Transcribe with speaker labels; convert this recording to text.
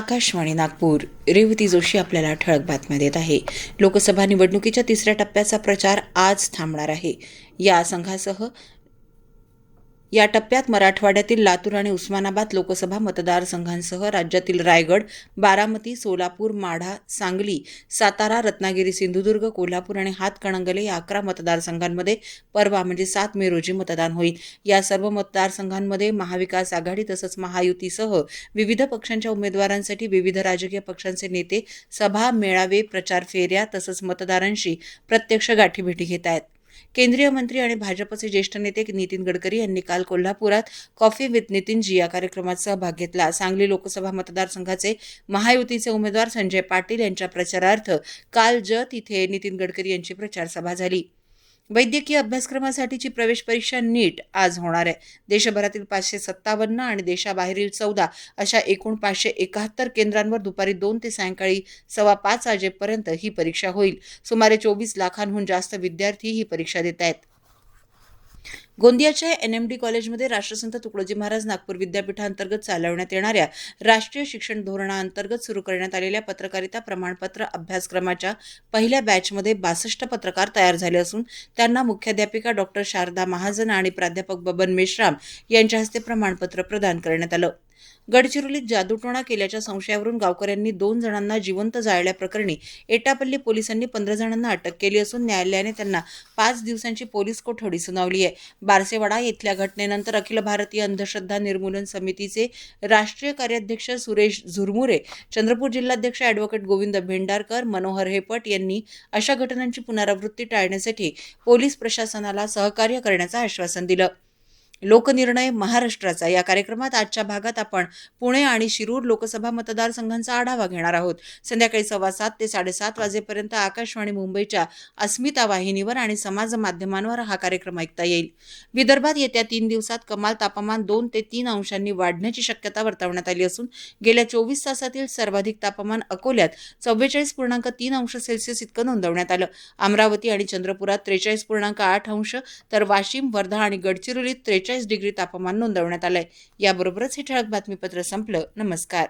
Speaker 1: आकाशवाणी नागपूर. रेवती जोशी आपल्याला ठळक बातम्या देत आहे. लोकसभा निवडणुकीच्या तिसऱ्या टप्प्याचा प्रचार आज थांबणार आहे. या संघासह या टप्प्यात मराठवाड्यातील लातूर आणि उस्मानाबाद लोकसभा मतदारसंघांसह राज्यातील रायगड बारामती सोलापूर माढा सांगली सातारा रत्नागिरी सिंधुदुर्ग कोल्हापूर आणि हातकणंगले या अकरा मतदारसंघांमध्ये परवा म्हणजे सात मे रोजी मतदान होईल. या सर्व मतदारसंघांमध्ये महाविकास आघाडी तसंच महायुतीसह विविध पक्षांच्या उमेदवारांसाठी विविध राजकीय पक्षांचे नेते सभा मेळावे प्रचार फेऱ्या तसंच मतदारांशी प्रत्यक्ष गाठीभेटी घेत आहेत. केंद्रीय मंत्री आणि भाजपचे ज्येष्ठ नेते नितीन गडकरी यांनी काल कोल्हापुरात कॉफी विथ नितीनजी या कार्यक्रमात सहभाग घेतला. सांगली लोकसभा मतदारसंघाचे महायुतीचे उमेदवार संजय पाटील यांच्या प्रचारार्थ काल जत इथे नितीन गडकरी यांची प्रचार सभा झाली. वैद्यकीय अभ्यासक्रमासाठीची प्रवेश परीक्षा नीट आज होणार आहे. देशभरातील पाचशे सत्तावन्न आणि देशाबाहेरील चौदा अशा एकूण पाचशे एकाहत्तर केंद्रांवर दुपारी दोन ते सायंकाळी सव्वा पाच वाजेपर्यंत ही परीक्षा होईल. सुमारे चोवीस लाखांहून जास्त विद्यार्थी ही परीक्षा देत आहेत. गोंदियाच्या एन एम डी कॉलेजमध्ये राष्ट्रसंत तुकडोजी महाराज नागपूर विद्यापीठांतर्गत चालवण्यात येणाऱ्या राष्ट्रीय शिक्षण धोरणाअंतर्गत सुरू करण्यात आलेल्या पत्रकारिता प्रमाणपत्र अभ्यासक्रमाच्या पहिल्या बॅचमध्ये बासष्ट पत्रकार तयार झाले असून त्यांना मुख्याध्यापिका डॉक्टर शारदा महाजन आणि प्राध्यापक बबन मेश्राम यांच्या हस्ते प्रमाणपत्र प्रदान करण्यात आलं. गडचिरोलीत जादूटोणा केल्याच्या संशयावरून गावकऱ्यांनी दोन जणांना जिवंत जाळल्याप्रकरणी एटापल्ली पोलिसांनी पंधरा जणांना अटक केली असून न्यायालयाने त्यांना पाच दिवसांची पोलीस कोठडी सुनावली आहे. बारसेवाडा येथल्या घटनेनंतर अखिल भारतीय अंधश्रद्धा निर्मूलन समितीचे राष्ट्रीय कार्याध्यक्ष सुरेश झुरमुरे चंद्रपूर जिल्हाध्यक्ष अॅडव्होकेट गोविंद भेंडारकर मनोहर हेपट यांनी अशा घटनांची पुनरावृत्ती टाळण्यासाठी पोलीस प्रशासनाला सहकार्य करण्याचं आश्वासन दिलं. लोकनिर्णय महाराष्ट्राचा. या कार्यक्रमात आजच्या भागात आपण पुणे आणि शिरूर लोकसभा मतदारसंघांचा आढावा घेणार आहोत. संध्याकाळी सव्वा सात ते साडेसात वाजेपर्यंत आकाशवाणी मुंबईच्या अस्मिता वाहिनीवर आणि समाज माध्यमांवर हा कार्यक्रम ऐकता येईल. विदर्भात येत्या तीन दिवसात कमाल तापमान दोन ते तीन अंशांनी वाढण्याची शक्यता वर्तवण्यात आली असून गेल्या चोवीस तासातील सर्वाधिक तापमान अकोल्यात चव्वेचाळीस पूर्णांक तीन अंश सेल्सिअस इतकं नोंदवण्यात आलं. अमरावती आणि चंद्रपुरात त्रेचाळीस पूर्णांक आठ अंश तर वाशिम वर्धा आणि गडचिरोलीत त्रेचाळीस डिग्री तापमान नोंदवण्यात आलंय. याबरोबरच हे ठळक बातमीपत्र संपलं. नमस्कार.